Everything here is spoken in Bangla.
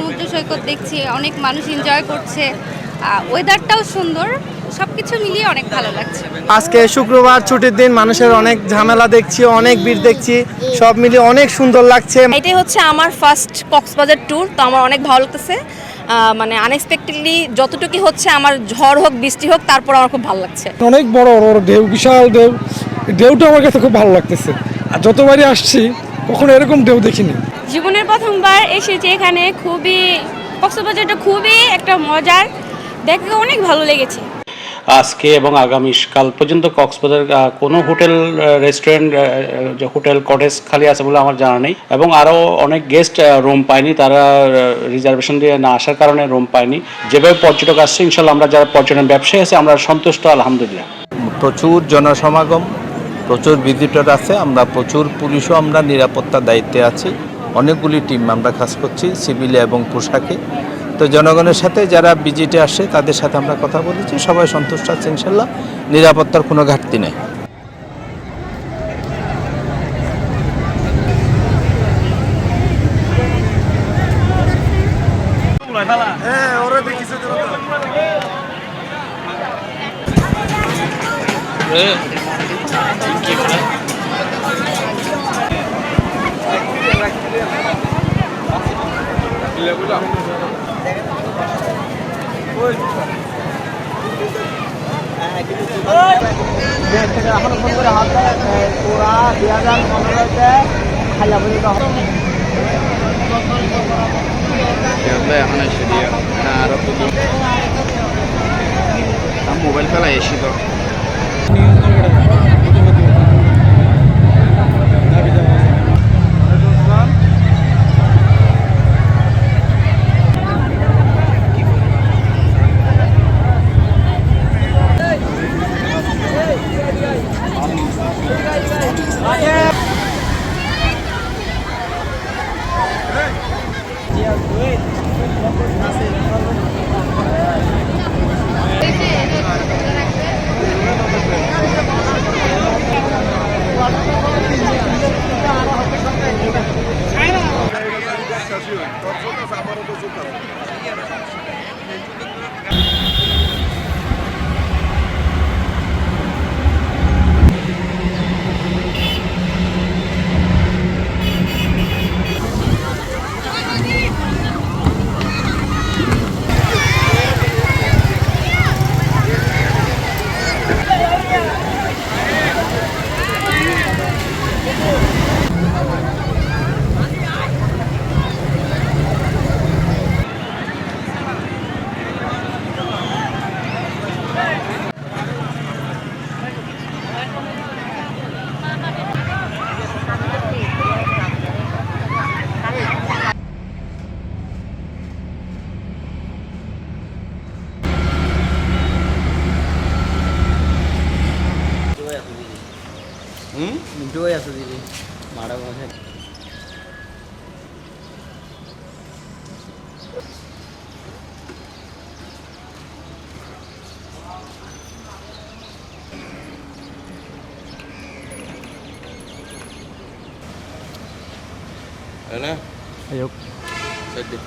সমুদ্র সৈকত দেখছি অনেক মানুষ এনজয় করছে। ওয়েদারটাও সুন্দর সব কিছু মিলিয়ে অনেক ভালো লাগছে। আজকে শুক্রবার ছুটির দিন মানুষের অনেক ঝামেলা দেখছি অনেক ভিড় দেখছি সব মিলিয়ে অনেক সুন্দর লাগছে। এটাই হচ্ছে আমার ফার্স্ট কক্সবাজার ট্যুর তো আমার অনেক ভালো লাগতেছে। মানে আনএক্সপেক্টেডলি যতটুকু হচ্ছে আমার ঝড় হোক বৃষ্টি হোক তারপর আমার খুব ভালো লাগছে। অনেক বড় বড় ঢেউ বিশাল ঢেউ। ঢেউটা আমার কাছে খুব ভালো লাগতেছে। আর যতবারই আসছি কখনো এরকম ঢেউ দেখিনি। জীবনের প্রথমবার এসেছি এখানে খুবই কক্সবাজারটা খুবই একটা মজার দেখে অনেক ভালো লেগেছে। আজকে এবং আগামীকাল পর্যন্ত কক্সবাজার কোনো হোটেল রেস্টুরেন্ট যে হোটেল কটেজ খালি আছে বলে আমার জানা নেই এবং আরও অনেক গেস্ট রুম পায়নি তারা রিজার্ভেশন দিয়ে না আসার কারণে রুম পায়নি যেভাবে পর্যটক আসছে ইনশাল্লাহ আমরা যারা পর্যটন ব্যবসায়ী আছে আমরা সন্তুষ্ট আলহামদুলিল্লাহ। প্রচুর জনসমাগম প্রচুর ভিজিটর আছে আমরা প্রচুর পুলিশও আমরা নিরাপত্তার দায়িত্বে আছি। অনেকগুলি টিম আমরা কাজ করছি, সিভিলে এবং পোশাকে। তো জনগণের সাথে যারা ভিজিটে আসে, তাদের সাথে আমরা কথা বলেছি। সবাই সন্তুষ্ট আছে ইনশাল্লাহ। নিরাপত্তার কোনো ঘাটতি নেই। এখন ফোন فلا يشيطه Yeah. જોયા સુધી બાળકો છે Ana? Ayok. Sadi.